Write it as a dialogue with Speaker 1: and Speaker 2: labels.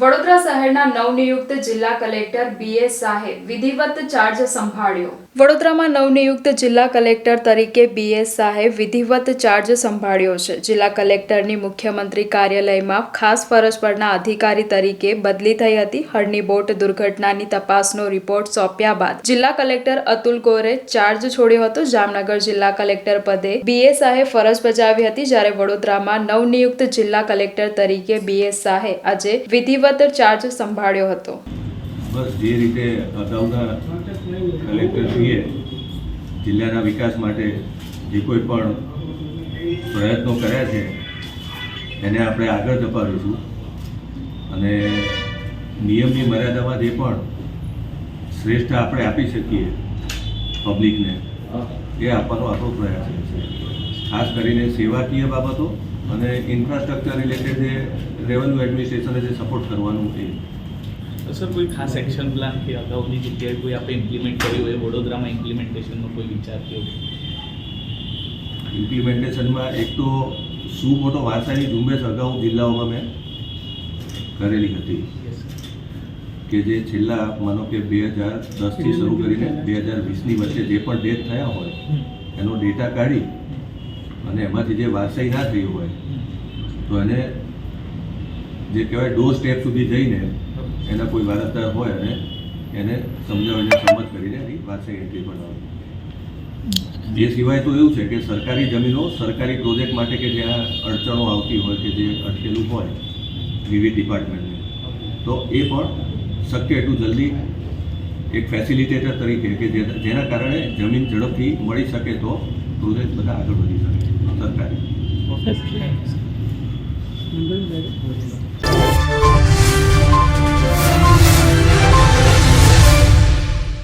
Speaker 1: વડોદરા શહેરના નવનિયુક્ત જિલ્લા કલેક્ટર બી એસ શાહે વિધિવત ચાર્જ સંભાળ્યો. વડોદરામાં નવનિયુક્ત જિલ્લા કલેક્ટર તરીકે બી એસ શાહે વિધિવત ચાર્જ સંભાળ્યો છે. જિલ્લા કલેક્ટરની મુખ્યમંત્રી કાર્યાલયમાં ખાસ ફરજ પરના અધિકારી તરીકે બદલી થઈ હતી. હળની બોટ દુર્ઘટનાની તપાસનો રિપોર્ટ સોંપ્યા બાદ જિલ્લા કલેક્ટર અતુલ ગોરે ચાર્જ છોડ્યો હતો. જામનગર જિલ્લા કલેક્ટર પદે બી એસ શાહે ફરજ બજાવી હતી, જ્યારે વડોદરામાં નવનિયુક્ત જિલ્લા કલેક્ટર તરીકે બી એસ શાહે આજે વિધિવત ચાર્જ સંભાળ્યો હતો.
Speaker 2: બસ જે રીતે અગાઉના કલેક્ટરશ્રીએ જિલ્લાના વિકાસ માટે જે કોઈ પણ પ્રયત્નો કર્યા છે, એને આપણે આગળ ધપાવીશું. અને નિયમની મર્યાદામાં જે પણ શ્રેષ્ઠ આપણે આપી શકીએ પબ્લિકને એ આપવાનો આપણો પ્રયાસ છે. ખાસ કરીને સેવાકીય બાબતો અને ઇન્ફ્રાસ્ટ્રક્ચર રિલેટેડ જે રેવન્યુ એડમિનિસ્ટ્રેશને જે સપોર્ટ કરવાનું એ.
Speaker 3: સર કોઈ ખાસ એક્શન પ્લાન કે અગાઉની જગ્યાએ કોઈ આપણે ઇમ્પ્લિમેન્ટ કર્યું હોય વડોદરામાં ઇમ્પ્લિમેન્ટેશનનો કોઈ વિચાર થયો?
Speaker 2: ઇમ્પ્લિમેન્ટેશનમાં એક તો શું મોટો વારસાની ઝુંબેશ અગાઉ જિલ્લાઓમાં મેં કરેલી હતી. કે જે છેલ્લા માનો કે બે હજાર દસથી શરૂ કરીને બે હજાર વીસની વચ્ચે જે પણ ડેથ થયા હોય એનો ડેટા કાઢી અને એમાંથી જે વારસાઈ ના થઈ હોય તો એને જે કહેવાય ડોર સ્ટેપ સુધી જઈને એના કોઈ વારસદાર હોય અને એને સમજાવીને સંમત કરીને એની વારસાઈ એન્ટ્રી બનાવવી એ સિવાય તો એવું છે કે સરકારી જમીનો સરકારી પ્રોજેક્ટ માટે કે જ્યાં અડચણો આવતી હોય કે જે અટકેલું હોય વિવિધ ડિપાર્ટમેન્ટને તો એ પણ શક્ય એટલું જલ્દી એક ફેસિલિટેટર તરીકે કે જેના કારણે જમીન ઝડપથી મળી શકે તો પ્રોજેક્ટ બધા આગળ વધી શકે. સરકારી.